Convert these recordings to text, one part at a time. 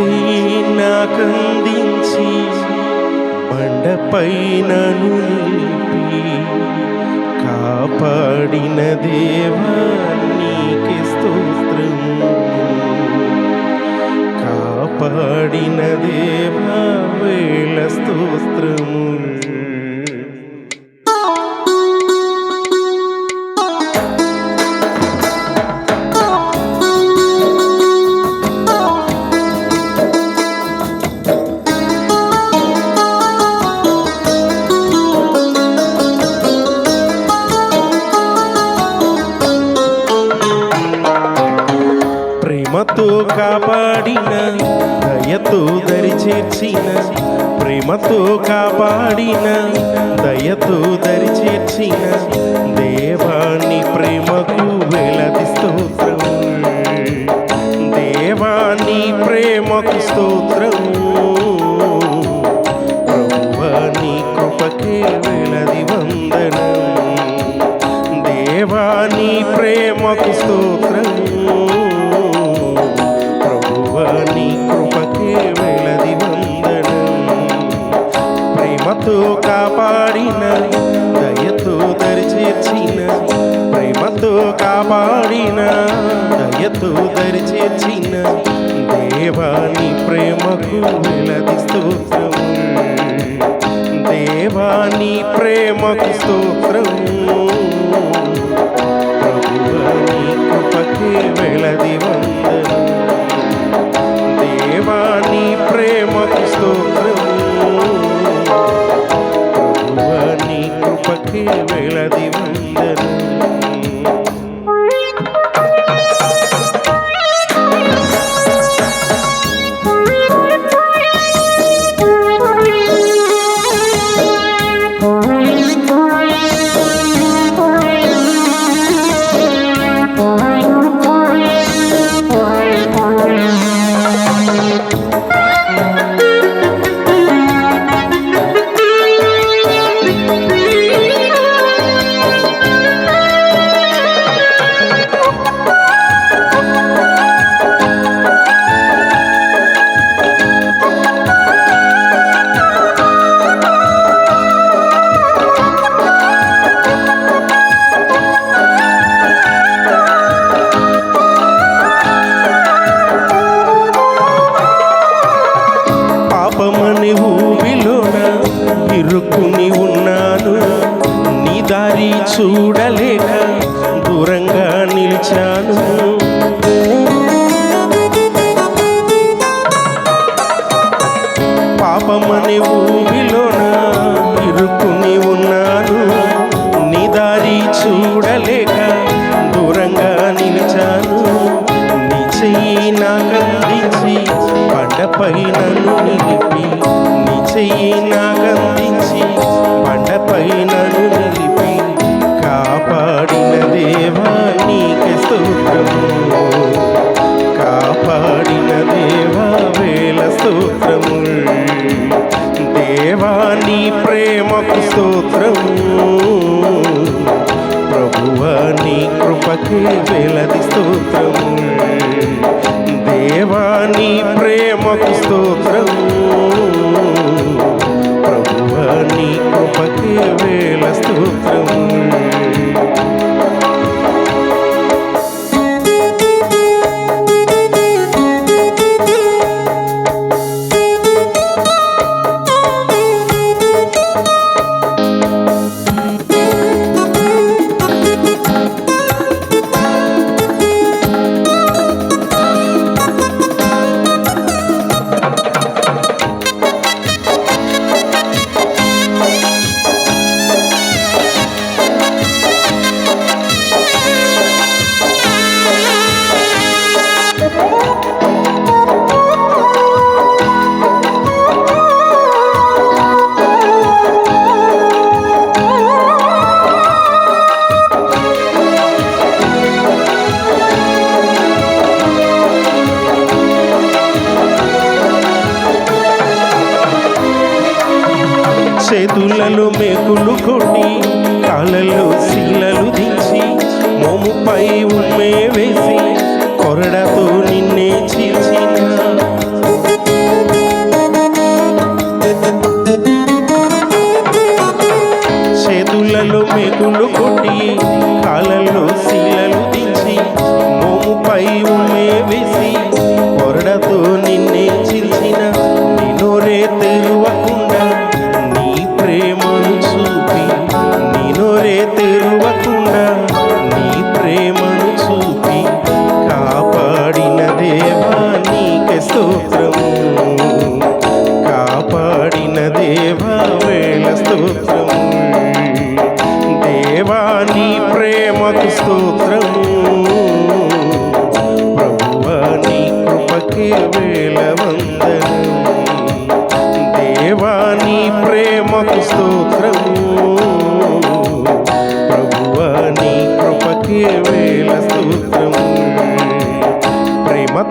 చేయి నాకందించి బండపైనను నిలిపి కాపాడిన దేవా నీకే స్తోత్రము కాపాడిన దేవా వేళ స్తోత్రం. ప్రేమతో కాపాడిన దయతో దరి చేర్చిన ప్రేమతో కాపాడిన దయతో దరి దేవాని ప్రేమకు నిలది స్తోత్రము దేవాని ప్రేమకు స్తోత్రము ప్రభువాని కృపకే వెలది వందనం. దేవాని ప్రేమకు స్తోత్రము ప్రభువాని కృపకే వెలది వందనం. ఇరుక్కుని ఉన్నాను. నీ దారి చూడలేక దూరంగా నిలిచాను. పాపమనే ఊవిలోన ఇరుక్కుని ఉన్నాను. నీ దారి చూడలేక స్తోత్రము దేవా ప్రేమకు స్తోత్రము. ప్రభువాని కృపకే వేల స్తోత్రము. చేతులలో మేకులు కొట్టి కాళ్ళలో శీలలు దించి మోముపై ఉమ్మే వేసి కొరడతో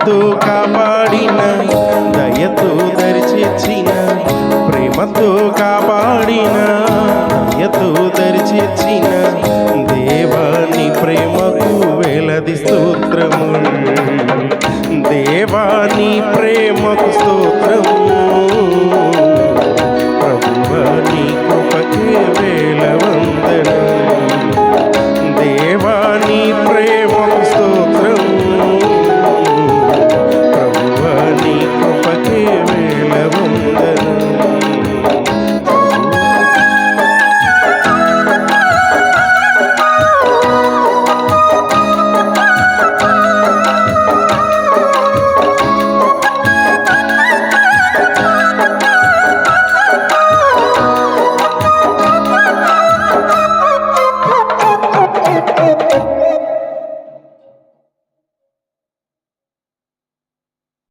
ప్రేమతో కాపాడిన దయతో దరిచిచ్చిన ప్రేమతో కాపాడిన దయతో దరిచిచ్చిన